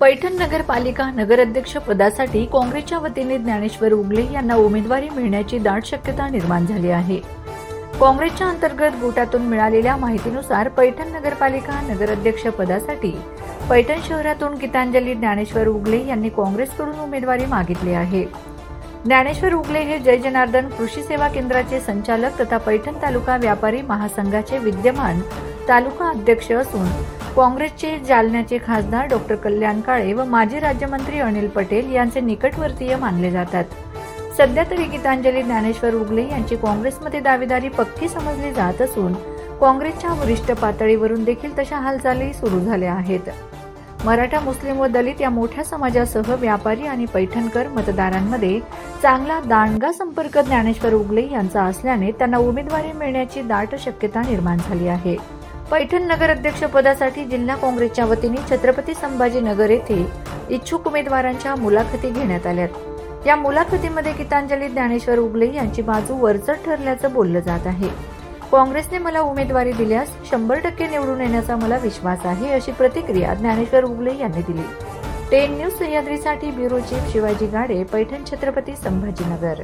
पैठण नगरपालिका नगराध्यक्ष पदासाठी काँग्रेसच्या वतीने ज्ञानेश्वर उगले यांना उमेदवारी मिळण्याची दाट शक्यता निर्माण झाली आहे. काँग्रेसच्या अंतर्गत गोटातून मिळालेल्या माहितीनुसार पैठण नगरपालिका नगराध्यक्ष पदासाठी पैठण शहरातून गीतांजली ज्ञानेश्वर उगले यांनी काँग्रेसकडून उमेदवारी मागितली आहे. ज्ञानेश्वर उगले हे जय जनार्दन कृषी सेवा केंद्राचे संचालक तथा पैठण तालुका व्यापारी महासंघाचे विद्यमान तालुका अध्यक्ष असून काँग्रेसचे जालन्याचे खासदार डॉक्टर कल्याण काळे व माजी राज्यमंत्री अनिल पटेल यांचे निकटवर्तीय मानले जातात. सध्या तरी गीतांजली ज्ञानेश्वर उगले यांची काँग्रेसमध्ये दावेदारी पक्की समजली जात असून काँग्रेसच्या वरिष्ठ पातळीवरून देखील तशा हालचाली सुरू झाल्या आहेत. मराठा मुस्लिम व दलित या मोठ्या समाजासह व्यापारी आणि पैठणकर मतदारांमध्ये चांगला दांडगा संपर्क ज्ञानेश्वर उगले यांचा असल्याने त्यांना उमेदवारी मिळण्याची दाट शक्यता निर्माण झाली आहे. पैठण नगराध्यक्ष पदासाठी जिल्हा काँग्रेसच्या वतीने छत्रपती संभाजीनगर येथे इच्छुक उमेदवारांच्या मुलाखती घेण्यात आल्यात. या मुलाखतीमध्ये गीतांजली ज्ञानेश्वर उगले यांची बाजू वरचढ ठरल्याचं बोललं जात आहे. काँग्रेसने मला उमेदवारी दिल्यास शंभर टक्के निवडून येण्याचा मला विश्वास आहे अशी प्रतिक्रिया ज्ञानेश्वर उगले यांनी दिली. टेन न्यूज सह्याद्रीसाठी ब्युरो चीफ शिवाजी गाडे पैठण छत्रपती संभाजीनगर.